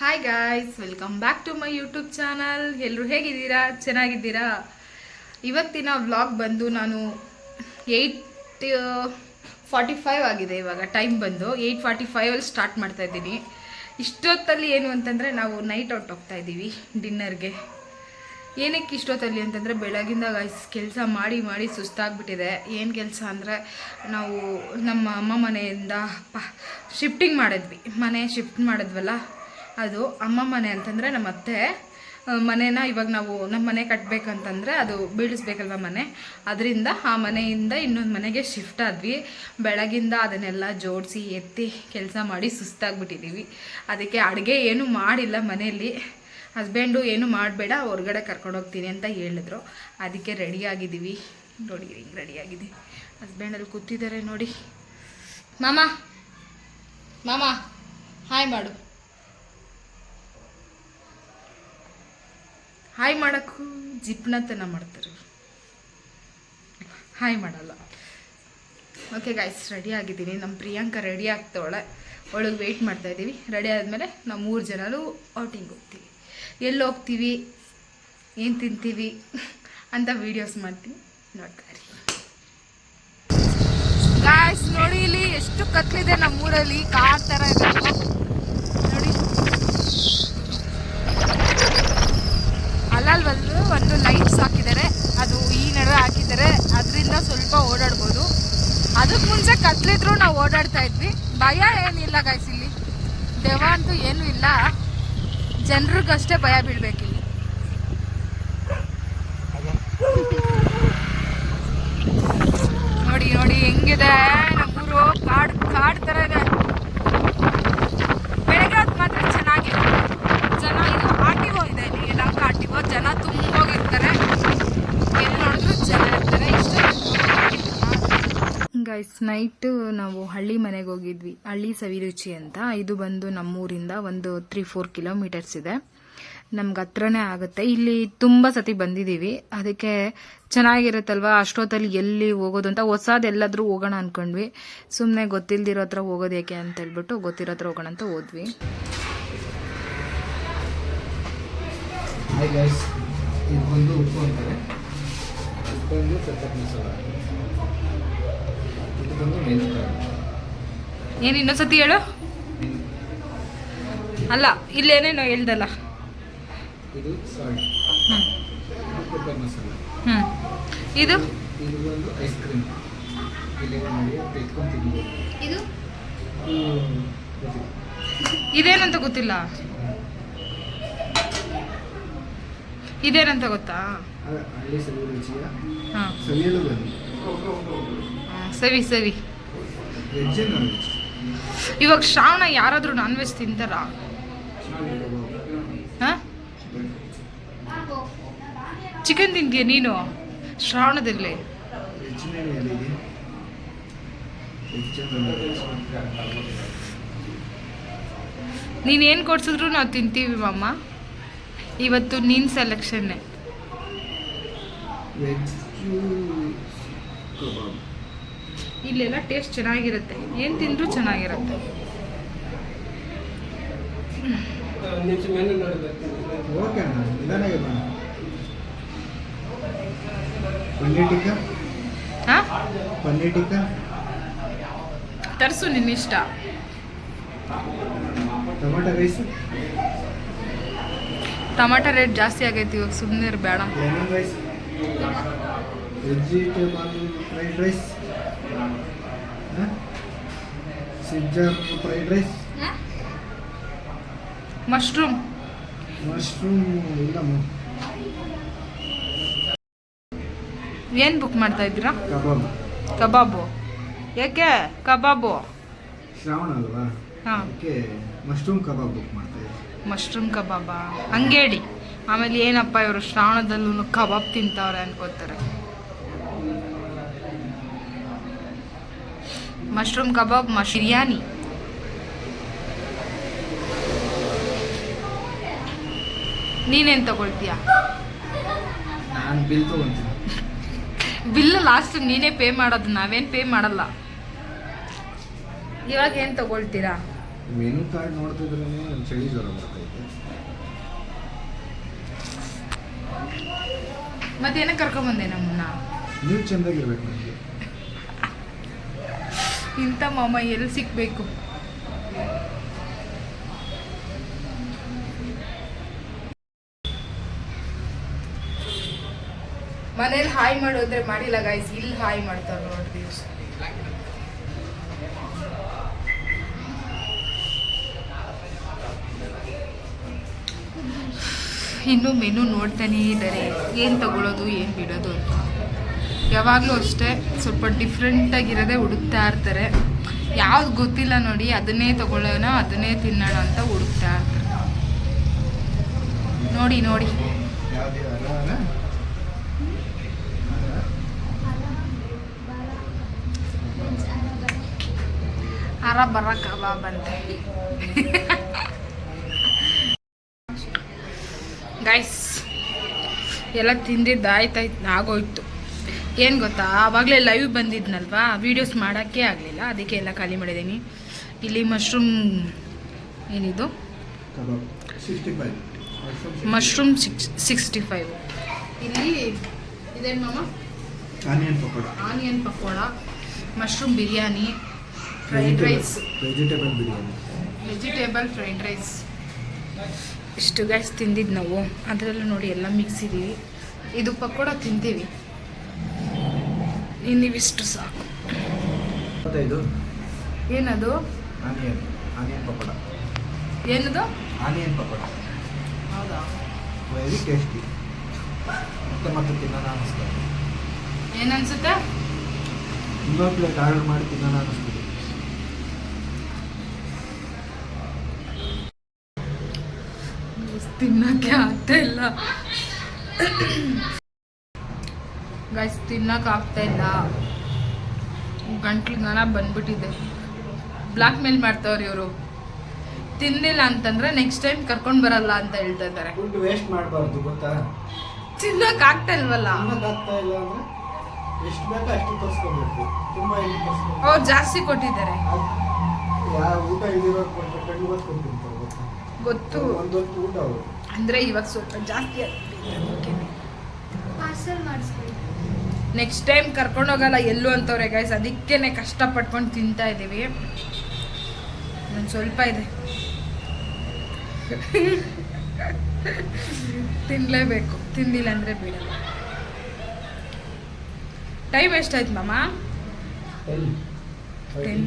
Hi guys welcome back to my YouTube channel ಎಲ್ಲರೂ ಹೇಗಿದ್ದೀರಾ? ಚೆನ್ನಾಗಿದ್ದೀರಾ? ಇವತ್ತಿನ ವ್ಲಾಗ್ ಬಂದು ನಾನು ಏಯ್ಟ್ ಫಾರ್ಟಿ ಫೈವ್ ಆಗಿದೆ ಇವಾಗ. ಟೈಮ್ ಬಂದು ಏಯ್ಟ್ ಫಾರ್ಟಿ ಫೈವಲ್ಲಿ ಸ್ಟಾರ್ಟ್ ಮಾಡ್ತಾ ಇದ್ದೀನಿ. ಇಷ್ಟೊತ್ತಲ್ಲಿ ಏನು ಅಂತಂದರೆ ನಾವು ನೈಟ್ ಔಟ್ ಹೋಗ್ತಾ ಇದ್ದೀವಿ ಡಿನ್ನರ್ಗೆ ಏನಕ್ಕೆ ಇಷ್ಟೊತ್ತಲ್ಲಿ ಅಂತಂದರೆ ಬೆಳಗಿಂದ ಗಾಯ್ಸ್ ಕೆಲಸ ಮಾಡಿ ಮಾಡಿ ಸುಸ್ತಾಗ್ಬಿಟ್ಟಿದೆ. ಏನು ಕೆಲಸ ಅಂದರೆ ನಾವು ನಮ್ಮ ಅಮ್ಮ ಮನೆಯಿಂದ ಶಿಫ್ಟಿಂಗ್ ಮಾಡಿದ್ವಿ. ಮನೆ ಶಿಫ್ಟ್ ಮಾಡಿದ್ವಲ್ಲ? ಅದು ಅಮ್ಮ ಮನೆ ಅಂತಂದರೆ ನಮ್ಮ ಅತ್ತೆ. ಮನೇನ ಇವಾಗ ನಾವು ನಮ್ಮ ಮನೆ ಕಟ್ಟಬೇಕಂತಂದರೆ ಅದು ಬೀಳಿಸ್ಬೇಕಲ್ವ ಮನೆ? ಅದರಿಂದ ಆ ಮನೆಯಿಂದ ಇನ್ನೊಂದು ಮನೆಗೆ ಶಿಫ್ಟ್ ಆದ್ವಿ. ಬೆಳಗಿಂದ ಅದನ್ನೆಲ್ಲ ಜೋಡಿಸಿ, ಎತ್ತಿ ಕೆಲಸ ಮಾಡಿ ಸುಸ್ತಾಗ್ಬಿಟ್ಟಿದ್ದೀವಿ ಅದಕ್ಕೆ ಅಡುಗೆ ಏನು ಮಾಡಿಲ್ಲ ಮನೆಯಲ್ಲಿ. ಹಸ್ಬೆಂಡು ಏನು ಮಾಡಬೇಡ, ಹೊರಗಡೆ ಕರ್ಕೊಂಡು ಹೋಗ್ತೀನಿ ಅಂತ ಹೇಳಿದ್ರು. ಅದಕ್ಕೆ ರೆಡಿ ಆಗಿದ್ದೀವಿ ನೋಡಿ, ಹಿಂಗೆ ರೆಡಿ ಆಗಿದೆ ಹಸ್ಬೆಂಡಲ್ಲಿ ಕೂತಿದ್ದಾರೆ ನೋಡಿ. ಮಾಮ ಮಾಮ, ಹಾಯ್ ಮಾಡು. ಹಾಯ್ ಮಾಡೋಕ್ಕೂ ಜಿಪ್ನತನ ಮಾಡ್ತಾರೆ. ಹಾಯ್ ಮಾಡಲ್ಲ. ಓಕೆ ಗಾಯ್ಸ್ ರೆಡಿ ಆಗಿದ್ದೀನಿ. ನಮ್ಮ ಪ್ರಿಯಾಂಕಾ ರೆಡಿ ಆಗ್ತವಳೆ. ಒಳಗೆ ವೆಯ್ಟ್ ಮಾಡ್ತಾ ಇದ್ದೀವಿ. ರೆಡಿ ಆದಮೇಲೆ ನಾವು ಮೂರು ಜನರು ಔಟಿಂಗ್ ಹೋಗ್ತೀವಿ. ಎಲ್ಲಿ ಹೋಗ್ತೀವಿ? ಏನು ತಿಂತೀವಿ? ಅಂತ ವೀಡಿಯೋಸ್ ಮಾಡ್ತೀವಿ. ನೋಡ್ತಾರೆ ಗಾಯ್ಸ್ ನೋಡಿ ಇಲ್ಲಿ ಎಷ್ಟು ಕತ್ಲಿದೆ ನಮ್ಮೂರಲ್ಲಿ. ಕಾರ್ ಥರ ಇದೆ ನೋಡಿ ಅಲ್ಲಲ್ವಲ್ಲೂ ಒಂದು ಲೈಟ್ಸ್ ಹಾಕಿದ್ದಾರೆ ಅದು ಈ ನಡುವೆ ಹಾಕಿದ್ದಾರೆ ಅದರಿಂದ ಸ್ವಲ್ಪ ಓಡಾಡ್ಬೋದು ಅದಕ್ಕೆ ಮುಂಚೆ ಕತ್ಲಿದ್ರು ನಾವು ಓಡಾಡ್ತಾ ಇದ್ವಿ. ಭಯ ಏನಿಲ್ಲ ಗಾಯ್ಸ್ ಇಲ್ಲಿ. ದೆವ್ವ ಅಂತೂ ಏನೂ ಇಲ್ಲ. ಜನರಿಗಷ್ಟೇ ಭಯ ಬೀಳ್ಬೇಕಿಲ್ಲಿ. ನೋಡಿ ನೋಡಿ, ಹೆಂಗಿದೆ? ನಮ್ಮೂರು ಕಾಡ್ ಕಾಡ್ ಥರ ಇದೆ. ಬೆಳಗ್ಗೆ ಹೊತ್ತು ಮಾತ್ರ ಚೆನ್ನಾಗಿದೆ. ಜನ ಇದು ಒ ಇದೆ ಇಲ್ಲಿ, ಎಲ್ಲ ಆರ್ ಜನ ತುಂಬ ತುಂಬೋಗಿರ್ತಾರೆ ಎಲ್ಲಿ ನೋಡಿದ್ರು ಜನ ಗೈಸ್ ನೈಟು ನಾವು ಹಳ್ಳಿ ಮನೆಗೆ ಹೋಗಿದ್ವಿ. ಹಳ್ಳಿ ಸವಿರುಚಿ ಅಂತ. ಇದು ಬಂದು ನಮ್ಮೂರಿಂದ ಒಂದು ತ್ರೀ ಫೋರ್ ಕಿಲೋಮೀಟರ್ಸ್ ಇದೆ. ನಮ್ಗೆ ಹತ್ರನೇ ಆಗುತ್ತೆ. ಇಲ್ಲಿ ತುಂಬ ಸತಿ ಬಂದಿದ್ದೀವಿ. ಅದಕ್ಕೆ ಚೆನ್ನಾಗಿರುತ್ತಲ್ವಾ? ಅಷ್ಟೊತ್ತಲ್ಲಿ ಎಲ್ಲಿ ಹೋಗೋದು ಅಂತ ಹೊಸದೆಲ್ಲಾದರೂ ಹೋಗೋಣ ಅಂದ್ಕೊಂಡ್ವಿ ಸುಮ್ಮನೆ ಗೊತ್ತಿಲ್ದಿರೋ ಹತ್ರ ಹೋಗೋದು ಯಾಕೆ ಅಂತ ಹೇಳ್ಬಿಟ್ಟು ಗೊತ್ತಿರೋ ಹತ್ರ ಹೋಗೋಣ ಅಂತ ಹೋದ್ವಿ. ಉಪ್ಪು ಅಂತಾರೆ ಇದು ಬಂದು ಪೆಪ್ಪರ್ ಮಸಾಲ ಇದು ಬಂದು ಮೆಣಸಿನಕಾಯಿ ಏನು ಇನ್ನೊಂದ್ಸತಿ ಹೇಳು? ಅಲ್ಲ ಇಲ್ಲೇನೇನೋ ಹೇಳ್ದಲ್ಲ. ಇದು ಹ್ಞೂ ಇದು? ಇದು ಐಸ್ ಕ್ರೀಮ್ ಇದೇನಂತ ಗೊತ್ತಿಲ್ಲ. ಇದೇನಂತ ಗೊತ್ತಾ? ಹಾಂ. ನಾನ್ ವೆಜ್ ಇವಾಗ ಶ್ರಾವಣ ಯಾರಾದರೂ ನಾನ್ ವೆಜ್ ತಿಂತಾರಾ ಚಿಕನ್ ತಿಂತೀಯ ನೀನು? ಶ್ರಾವಣದಲ್ಲಿ? ನೀನೇನು ಕೊಡ್ಸಿದ್ರು ನಾವು ತಿಂತೀವಿ ಮಮ್ಮ ಇವತ್ತು ನೀನು ಸೆಲೆಕ್ಷನ್ನೇ ಇಲ್ಲೆಲ್ಲ ಟೇಸ್ಟ್ ಚೆನ್ನಾಗಿರುತ್ತೆ. ಏನು ತಿಂದರೂ ಚೆನ್ನಾಗಿರುತ್ತೆ. ತರಿಸು ನಿನ್ನ ಇಷ್ಟ. Tomato rice? ಟಮಾಟ ರೇಟ್ ಜಾಸ್ತಿ ಆಗೈತಿ ಇವಾಗ ಸುಮ್ಮನೆ rice? Vegetable fried rice? Sizzler fried rice mushroom mushroom ಇಲ್ಲ ಮ- ಏನು ಬುಕ್ ಮಾಡ್ತಾ ಇದ್ದೀರಾ? ಕಬಾಬ್. ಕಬಾಬು. ಯಾಕೆ ಕಬಾಬು. ಶ್ರಾವಣ ಅಲ್ವಾ? ಹಾಂ. ಓಕೆ ಮಶ್ರೂಮ್ ಕಬಾಬ್ ಬುಕ್ ಮಾಡ್ತಾ ಇದ್ದೀನಿ ಮಶ್ರೂಮ್ ಕಬಾಬಾ? ಹಂಗೇಳಿ. ಆಮೇಲೆ ಏನಪ್ಪ ಇವರು ಶ್ರಾವಣದಲ್ಲೂ ಕಬಾಬ್ ತಿಂತಾವ್ರೆ ಅನ್ಕೋತಾರೆ. Mushroom kebab mush biryani. ನೀನೇನು ತಗೊಳ್ತೀಯ? ನಾನು ಬಿಲ್ ತೊಗೊತೀನಿ ಬಿಲ್ ಲಾಸ್ಟ್ ನೀನೇ ಪೇ ಮಾಡೋದು ನಾವೇನು ಪೇ ಮಾಡಲ್ಲ. ಇವಾಗ ಏನು ತಗೊಳ್ತೀರಾ? ಮೆನು ಕಾರ್ಡ್ ನೋಡ್ತಿದ್ರೇ ಚಳಿ ಜ್ವರ ಬರ್ತೈತೆ ಮತ್ತೇನಕ್ಕೆ ಕರ್ಕೊಂಬಂದೆ ನಮ್ಮನ್ನ? ನೀವು ಚೆಂದಾಗಿರ್ಬೇಕು ನನಗೆ. ಇಂಥ ಮಾಮ ಎಲ್ಲಿ ಸಿಕ್ಬೇಕು? ಮನೇಲಿ ಹಾಯ್ ಮಾಡೋದ್ರೆ ಮಾಡಿಲ್ಲ ಗಾಯ್ಸ್ ಇಲ್ಲಿ ಹಾಯ್ ಮಾಡ್ತಾರೆ ನೋಡ್ರಿ ಇನ್ನು ಮೆನು ನೋಡ್ತಾನೇ ಇದ್ದಾರೆ. ಏನು ತಗೊಳ್ಳೋದು ಏನು ಬಿಡೋದು ಅಂತ. ಯಾವಾಗಲೂ ಅಷ್ಟೇ ಸ್ವಲ್ಪ ಡಿಫ್ರೆಂಟಾಗಿರೋದೇ ಹುಡುಕ್ತಾ ಇರ್ತಾರೆ. ಯಾವ್ದು ಗೊತ್ತಿಲ್ಲ ನೋಡಿ, ಅದನ್ನೇ ತಗೊಳ್ಳೋಣ, ಅದನ್ನೇ ತಿನ್ನೋಣ ಅಂತ ಹುಡುಕ್ತಾ ಇರ್ತಾರೆ. ನೋಡಿ ನೋಡಿ. ಅರ ಬರ ಕಬಾಬ್ ಅಂತೆ. ಗೈಸ್ ಎಲ್ಲ ತಿಂದಿದ್ದಾಯ್ತಾಯ್ತು ಆಗೋಯ್ತು. ಏನು ಗೊತ್ತಾ? ಆವಾಗಲೇ ಲೈವ್ ಬಂದಿದ್ನಲ್ವಾ? ವೀಡಿಯೋಸ್ ಮಾಡೋಕ್ಕೆ ಆಗಲಿಲ್ಲ. ಅದಕ್ಕೆ ಎಲ್ಲ ಖಾಲಿ ಮಾಡಿದ್ದೀನಿ. ಇಲ್ಲಿ ಮಶ್ರೂಮ್ ಏನಿದು? ಮಶ್ರೂಮ್ ಸಿಕ್ಸ್ ಸಿಕ್ಸ್ಟಿ ಫೈವ್ ಇಲ್ಲಿ ಇದೇನು ಮಾಮ? Onion pakoda. Onion pakoda mushroom biryani fried rice vegetable biryani. Vegetable fried rice ಇಷ್ಟು ಗ್ಯಾಸ್ ತಿಂದಿದ್ದು ನಾವು. ಅದರಲ್ಲೂ ನೋಡಿ ಎಲ್ಲ ಮಿಕ್ಸ್ ಇದೀವಿ ಇದು ಪಕೋಡ ತಿಂತೀವಿ. ಇನ್ನಿವಿಷ್ಟು ಸಾಕು. ಇದು? ಏನದು? ಆನಿಯನ್. ಆನಿಯನ್ ಪಕೋಡ. ಏನದು? ಆನಿಯನ್ ಪಕೋಡ. ಹೌದಾ? ವೆರಿ ಟೇಸ್ಟಿ ಮತ್ತೆ ಮತ್ತೆ ತಿನ್ನೋಣ ಅನಿಸ್ತದೆ ಏನನ್ಸುತ್ತೆ? ಇನ್ನೊಂದು ಪ್ಲೇಟ್ ಆರ್ಡರ್ ಮಾಡಿ ತಿನ್ನೋಣ ಅನಿಸ್ತದೆ ತಿನ್ನಕ್ಕೆ ಆಗ್ತಾ ಇಲ್ಲ. ಗೈಸ್ ತಿನ್ನೋಕ್ಕಾಗ್ತಾ ಆಗ್ತಾ ಇಲ್ಲ. ಗಂಟ್ಲು ಗನ ಬಂದ್ಬಿಟ್ಟಿದೆ. ಬ್ಲಾಕ್ ಮೇಲ್ ಮಾಡ್ತಾವ್ರಿ ಇವರು. ತಿನ್ನಿಲ್ಲ ಅಂತಂದ್ರೆ ನೆಕ್ಸ್ಟ್ ಟೈಮ್ ಕರ್ಕೊಂಡು ಬರಲ್ಲ ಅಂತ ಹೇಳ್ತಾ ಇದ್ದಾರೆ. ತಿನ್ನಕ್ ವೇಸ್ಟ್ ಮಾಡಬಾರ್ದು ಗೊತ್ತಾ? ತಿನ್ನಕ್ಕೆ ಆಗ್ತಾ ಇಲ್ವಲ್ಲ? ತಿನ್ನೋಕ್ಕಾಗ್ತಾ ಇಲ್ಲ ಅಂದ್ರೆ ಎಷ್ಟು ಬೇಕೋ ಅಷ್ಟು ತರಿಸ್ಕೋಬೇಕು. ತುಂಬ ಇಲ್ಲಿ ತರಿಸ್ಕೋಬೇಕು. ಅವ್ರು ಜಾಸ್ತಿ ಕೊಟ್ಟಿದ್ದಾರೆ. ಊಟ ಗೊತ್ತು ಒಂದೊತ್ತು ಊಟ ಅವರು ಅಂದ್ರೆ ಇವಾಗ ಸ್ವಲ್ಪ ಜಾಸ್ತಿ ಪಾರ್ಸಲ್ ಮಾಡಿಸ್ಕೊಳ್ಳಿ ನೆಕ್ಸ್ಟ್ ಟೈಮ್ ಕರ್ಕೊಂಡು ಹೋಗಲ್ಲ ಎಲ್ಲೂ ಅಂತವ್ರೆ ಗೈಸ್ ಅದಕ್ಕೇನೆ ಕಷ್ಟ ಪಟ್ಕೊಂಡು ತಿಂತಾ ಇದ್ದೀವಿ ಒಂದು ಸ್ವಲ್ಪ ಇದೆ. ತಿನ್ನಲೇಬೇಕು ತಿಂದಿಲ್ಲ ಅಂದರೆ ಬಿಡಲ್ಲ. ಟೈಮ್ ಎಷ್ಟಾಯ್ತು ಮಾಮ? ಟೆನ್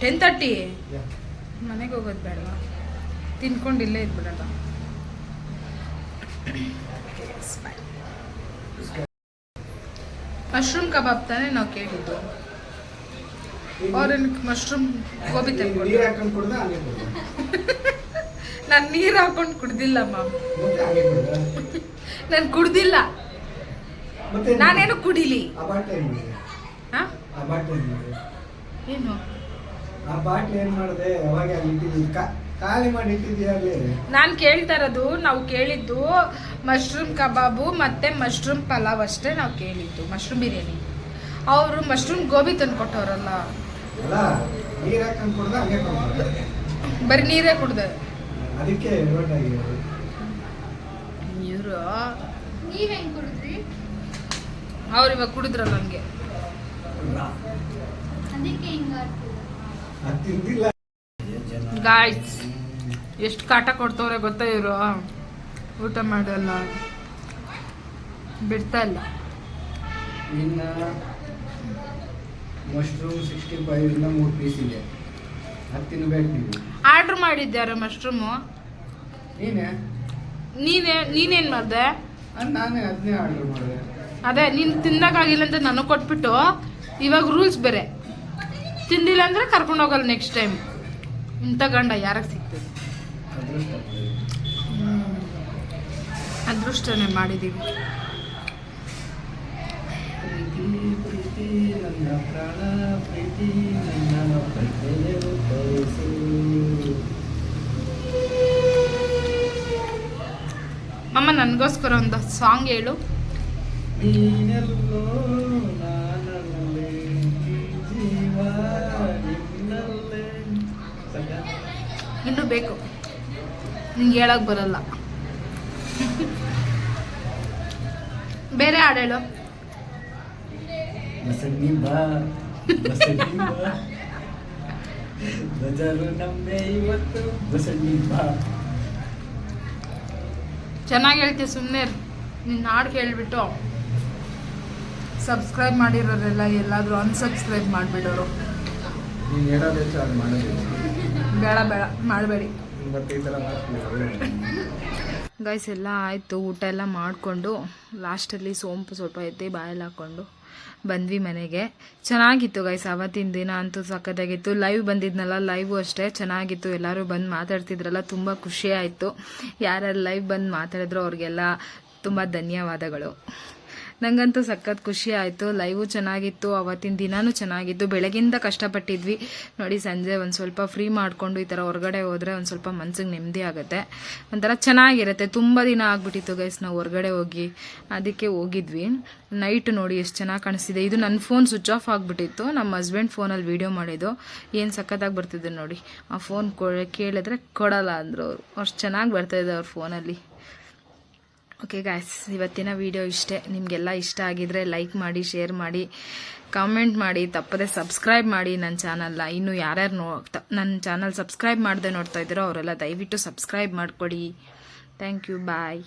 ಟೆನ್ ತರ್ಟಿ ಮನೆಗೆ ಹೋಗೋದು ಬೇಡವಾ? ತಿನ್ಕೊಂಡು ಇಲ್ಲೇ ಇದ್ಬಿಡಲ್ಲ ಮಶ್ರೂಮ್ ಕಬಾಬ್ ತಾನೇ ನಾವು ಕೇಳಿದ್ದು. ಅವ್ರೇನು ಮಶ್ರೂಮ್ ಗೋಬಿ ಕುಡ್ದ ನಾನು ನೀರು ಹಾಕೊಂಡು ಕುಡ್ದಿಲ್ಲ ಮಾಮ್ ನಾನು ಕುಡ್ದಿಲ್ಲ. ಮತ್ತೆ ನಾನೇನು ಕುಡಿಲಿ. ಏನು ಆ ಬಾಟ್ಲಿ ಏನು ಮಾಡಿದೆ? ಯಾವಾಗ ಅಲ್ಲಿ ಇಟ್ಟಿದ್ದೀನಿ ಖಾಲಿ ಮಾಡಿ ಇಟ್ಟಿದ್ದೀಯ ಅಲ್ಲಿ? ನಾನು ಕೇಳ್ತಾ ಇರೋದು ನಾವು ಕೇಳಿದ್ದು ಮಶ್ರೂಮ್ ಕಬಾಬು ಮತ್ತೆ ಮಶ್ರೂಮ್ ಪಲಾವ್ ಅಷ್ಟೇ ನಾವು ಕೇಳಿದ್ದು ಮಶ್ರೂಮ್ ಬಿರಿಯಾನಿ. ಅವರು ಮಶ್ರೂಮ್ ಗೋಬಿ ತಂದು ಕೊಟ್ಟವರಲ್ಲ ಅಲ್ಲ ನೀರು ಕುಡ್ದ ಹಂಗೆ ಕುಡ್ದ ಬರೀ ನೀರೇ ಕುಡ್ದೆ. ಇವರು. ನೀವ್ ಹೆಂಗ್ ಕುಡಿದ್ರಿ? ಅವ್ರು ಇವಾಗ ಕುಡಿದ್ರಲ್ಲ ಹಂಗೆ. ಗಾಯ್ಸ್ ಎಷ್ಟು ಕಾಟ ಕೊಡ್ತವ್ರೆ ಗೊತ್ತಾ ಇವರು? ಊಟ ಮಾಡಲ್ಲ. ಬಿಡ್ತಾ ಇಲ್ಲ. ಇನ್ನು ಮಶ್ರೂಮ್ ಸಿಕ್ಸ್ಟಿ ಫೈವ್ ಇಂದ ಮೂರು ಪೀಸ್ ಇದೆ. ಅದು ತಿನ್ಬೇಕು ನೀವು. ಆರ್ಡ್ರ್ ಮಾಡಿದ್ಯಾರ ಮಶ್ರೂಮು ನೀನೇ? ನೀನೇ ನೀನೇನು ಮಾಡಿದೆ? ನಾನೇ ಅದನ್ನೇ ಆರ್ಡರ್ ಮಾಡಿದೆ. ಅದೇ ನೀನು ತಿನ್ನಕ್ಕಾಗಿಲ್ಲ ಅಂತ ನನಗೆ ಕೊಟ್ಬಿಟ್ಟು ಇವಾಗ ರೂಲ್ಸ್ ಬೇರೆ. ತಿಂದಿಲ್ಲ ಅಂದರೆ ಕರ್ಕೊಂಡು ಹೋಗಲ್ಲ ನೆಕ್ಸ್ಟ್ ಟೈಮ್ ಇಂಥ ಗಂಡ ಯಾರಿಗೆ ಸಿಗ್ತದೆ ಅದೃಷ್ಟ ಅದೃಷ್ಟನೇ ಮಾಡಿದ್ದೀವಿ ಪ್ರೀತಿ ಪ್ರೀತಿ ನನ್ನ ಪ್ರಾಣ ಪ್ರೀತಿ ನನ್ನ ಪ್ರಜ್ಞೆಯು ಮಾಡಿದ್ದೀವಿ. ಅಮ್ಮ ನನಗೋಸ್ಕರ ಒಂದು ಸಾಂಗ್ ಹೇಳು? ಇನ್ನೂ ಬೇಕು. ನಿಂಗೆ ಹೇಳಕ್ಕೆ ಬರಲ್ಲ. ಬೇರೆ ಹಾಡು ಹೇಳು. ಬಸಣ್ಣಿ ಬಾ ಬಸಣ್ಣಿ ಬಾ. ಬಜಾರು ನಮ್ಮೆ ಇವತ್ತು ಬಾ. ಚೆನ್ನಾಗಿ ಹೇಳ್ತೀವಿ ಸುಮ್ಮನೆ ನಿನ್ನ ಹಾಡು ಕೇಳಿಬಿಟ್ಟು ಸಬ್ಸ್ಕ್ರೈಬ್ ಮಾಡಿರೋರೆಲ್ಲ ಎಲ್ಲಾದರೂ ಅನ್ಸಬ್ಸ್ಕ್ರೈಬ್ ಮಾಡಿಬಿಡೋರು. ನೀನು ಹೇಳೋದು ಹೆಚ್ಚು ಅದು ಮಾಡೋದು ಬೇಡ ಬೇಡ ಮಾಡಬೇಡಿ. ಮತ್ತೆ ಈ ಥರ ಮಾಡ್ತೀವಿ ಗೈಸ್ ಎಲ್ಲ ಆಯಿತು. ಊಟ ಎಲ್ಲ ಮಾಡಿಕೊಂಡು ಲಾಸ್ಟಲ್ಲಿ ಸೋಂಪು ಸ್ವಲ್ಪ ಎತ್ತಿ ಬಾಯಲ್ಲಿ ಹಾಕ್ಕೊಂಡು ಬಂದ್ವಿ ಮನೆಗೆ. ಚೆನ್ನಾಗಿತ್ತು ಗೈಸ್ ಅವತ್ತಿನ ದಿನ ಅಂತೂ ಸಖತ್ತಾಗಿತ್ತು. ಲೈವ್ ಬಂದಿದ್ನಲ್ಲ ಲೈವ್ ಅಷ್ಟೇ. ಚೆನ್ನಾಗಿತ್ತು. ಎಲ್ಲರೂ ಬಂದು ಮಾತಾಡ್ತಿದ್ರಲ್ಲ, ತುಂಬ ಖುಷಿ ಆಯಿತು. ಯಾರ್ಯಾರು ಲೈವ್ ಬಂದು ಮಾತಾಡಿದ್ರು ಅವ್ರಿಗೆಲ್ಲ ತುಂಬ ಧನ್ಯವಾದಗಳು. ನನಗಂತೂ ಸಖತ್ ಖುಷಿ ಆಯಿತು. ಲೈವು ಚೆನ್ನಾಗಿತ್ತು, ಅವತ್ತಿನ ದಿನಾನೂ ಚೆನ್ನಾಗಿತ್ತು. ಬೆಳಗಿಂದ ಕಷ್ಟಪಟ್ಟಿದ್ವಿ. ನೋಡಿ, ಸಂಜೆ ಒಂದು ಸ್ವಲ್ಪ ಫ್ರೀ ಮಾಡಿಕೊಂಡು ಈ ಥರ ಹೊರಗಡೆ ಹೋದರೆ ಒಂದು ಸ್ವಲ್ಪ ಮನ್ಸಿಗೆ ನೆಮ್ಮದಿ ಆಗುತ್ತೆ. ಒಂಥರ ಚೆನ್ನಾಗಿರುತ್ತೆ. ತುಂಬ ದಿನ ಆಗ್ಬಿಟ್ಟಿತ್ತು ಗೈಸ್ ನಾವು ಹೊರಗಡೆ ಹೋಗಿ. ಅದಕ್ಕೆ ಹೋಗಿದ್ವಿ. ನೈಟ್ ನೋಡಿ ಎಷ್ಟು ಚೆನ್ನಾಗಿ ಕಾಣಿಸ್ತಿದೆ. ಇದು ನನ್ನ ಫೋನ್ ಸ್ವಿಚ್ ಆಫ್ ಆಗಿಬಿಟ್ಟಿತ್ತು. ನಮ್ಮ ಹಸ್ಬೆಂಡ್ ಫೋನಲ್ಲಿ ವೀಡಿಯೋ ಮಾಡಿದ್ದು. ಏನು ಸಖತ್ತಾಗಿ ಬರ್ತಿದೆ ನೋಡಿ. ಆ ಫೋನ್ ಕೇಳಿದ್ರೆ ಕೊಡಲ್ಲ ಅಂದರು ಅವರು. ಅಷ್ಟು ಚೆನ್ನಾಗಿ ಬರ್ತಾಯಿದೆ ಅವ್ರ ಫೋನಲ್ಲಿ ಓಕೆ ಗಾಯ್ಸ್ ಇವತ್ತಿನ ವಿಡಿಯೋ ಇಷ್ಟೇ. ನಿಮಗೆಲ್ಲ ಇಷ್ಟ ಆಗಿದ್ರೆ ಲೈಕ್ ಮಾಡಿ ಶೇರ್ ಮಾಡಿ ಕಾಮೆಂಟ್ ಮಾಡಿ, ತಪ್ಪದೆ ಸಬ್ಸ್ಕ್ರೈಬ್ ಮಾಡಿ ನನ್ನ ಚಾನಲ್ನ ಇನ್ನು ಯಾರ್ಯಾರು ನೋ ನನ್ನ ಚಾನಲ್ ಸಬ್ಸ್ಕ್ರೈಬ್ ಮಾಡದೆ ನೋಡ್ತಾ ಇದ್ದೀರೋ ಅವರೆಲ್ಲ ದಯವಿಟ್ಟು ಸಬ್ಸ್ಕ್ರೈಬ್ ಮಾಡಿಕೊಡಿ. Thank you bye